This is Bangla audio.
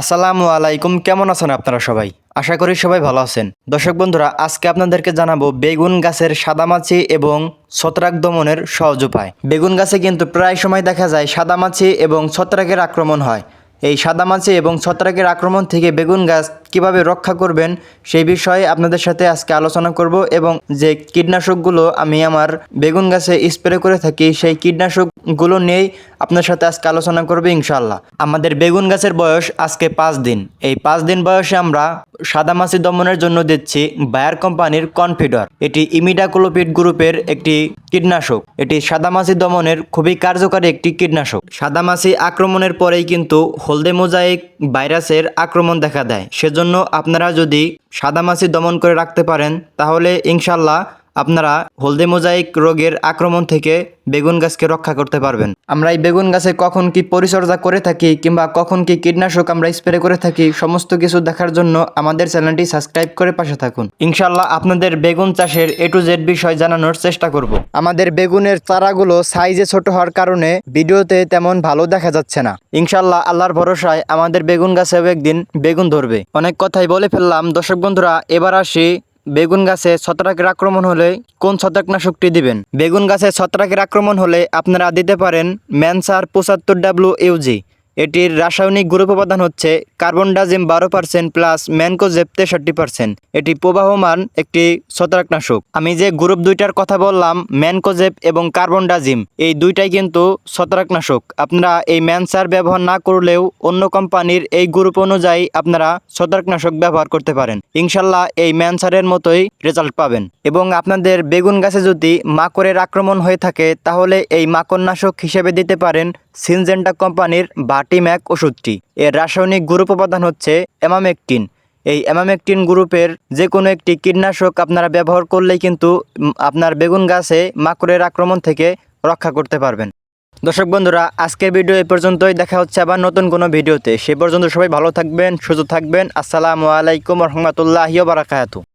আসসালামু আলাইকুম, কেমন আছেন আপনারা সবাই? আশা করি সবাই ভালো আছেন। দর্শক বন্ধুরা, আজকে আপনাদেরকে জানাব বেগুন গাছের সাদামাছি এবং ছত্রাক দমনের সহজ উপায়। বেগুন গাছে কিন্তু প্রায় সময় দেখা যায় সাদামাছি এবং ছত্রাকের আক্রমণ হয়। এই সাদা মাছি এবং ছত্রাকের আক্রমণ থেকে বেগুন গাছ কীভাবে রক্ষা করবেন সেই বিষয়ে আপনাদের সাথে আজকে আলোচনা করব এবং যে কীটনাশকগুলো আমি আমার বেগুন গাছে স্প্রে করে থাকি, সেই কীটনাশকগুলো নিয়েই আপনার সাথে আজকে আলোচনা করবে ইনশাল্লাহ আমাদের বেগুন গাছের বয়স আজকে পাঁচ দিন। এই পাঁচ দিন বয়সে আমরা সাদামাছি দমনের জন্য দিচ্ছি বায়ার কোম্পানির কনফিডর। এটি ইমিডাক্লোপিড গ্রুপের একটি কীটনাশক। এটি সাদামাছি দমনের খুবই কার্যকারী একটি কীটনাশক। সাদামাছি আক্রমণের পরেই কিন্তু হলদে মোজাইক ভাইরাসের আক্রমণ দেখা দেয়। সেজন্য আপনারা যদি সাদামাছি দমন করে রাখতে পারেন, তাহলে ইনশাল্লাহ আপনারা হলদে মোজাইক রোগের আক্রমণ থেকে বেগুন গাছকে রক্ষা করতে পারবেন। আমরা এই বেগুন গাছে কখন কি পরিচর্যা করে থাকি কিংবা কখন কি কীটনাশক আমরা স্প্রে করে থাকি, সমস্ত কিছু দেখার জন্য আমাদের চ্যানেলটি সাবস্ক্রাইব করে পাশে থাকুন। ইনশাল্লাহ আপনাদের বেগুন চাষের এ টু জেড বিষয় জানানোর চেষ্টা করব। আমাদের বেগুনের চারাগুলো সাইজে ছোট হওয়ার কারণে ভিডিওতে তেমন ভালো দেখা যাচ্ছে না। ইনশাল্লাহ আল্লাহর ভরসায় আমাদের বেগুন গাছেও একদিন বেগুন ধরবে। অনেক কথাই বলে ফেললাম। দর্শক বন্ধুরা, এবার আসি বেগুন গাছে ছত্রাকের আক্রমণ হলে কোন ছত্রাকনাশকটি দিবেন? বেগুন গাছে ছত্রাকের আক্রমণ হলে আপনারা দিতে পারেন ম্যানসার পঁচাত্তর ডাব্লিউ ইউজি এটির রাসায়নিক গ্রুপ উপাদান হচ্ছে কার্বন ডাজিম বারো পার্সেন্ট প্লাস ম্যানকোজেব তেষট্টি পার্সেন্ট এটি প্রবাহমান একটি ছত্রাকনাশক। আমি যে গ্রুপ দুইটার কথা বললাম, ম্যানকোজেব এবং কার্বন ডাজিম এই দুইটাই কিন্তু ছত্রাকনাশক। আপনারা এই ম্যানসার ব্যবহার না করলেও অন্য কোম্পানির এই গ্রুপ অনুযায়ী আপনারা ছত্রাকনাশক ব্যবহার করতে পারেন। ইনশাল্লাহ এই ম্যানসারের মতোই রেজাল্ট পাবেন। এবং আপনাদের বেগুন গাছে যদি মাকড়ের আক্রমণ হয়ে থাকে, তাহলে এই মাকড়নাশক হিসেবে দিতে পারেন সিনজেন্টা কোম্পানির বাটিম্যাক ওষুধটি এর রাসায়নিক গ্রুপ উপাদান হচ্ছে এমামেকটিন এই অ্যামামেকটিন গ্রুপের যে কোনো একটি কীটনাশক আপনারা ব্যবহার করলেই কিন্তু আপনার বেগুন গাছে মাকড়ের আক্রমণ থেকে রক্ষা করতে পারবেন। দর্শক বন্ধুরা, আজকের ভিডিও এ পর্যন্তই। দেখা হচ্ছে আবার নতুন কোনো ভিডিওতে। সে পর্যন্ত সবাই ভালো থাকবেন, সুস্থ থাকবেন। আসসালামু আলাইকুম রহমতুল্লাহি বারাকাতু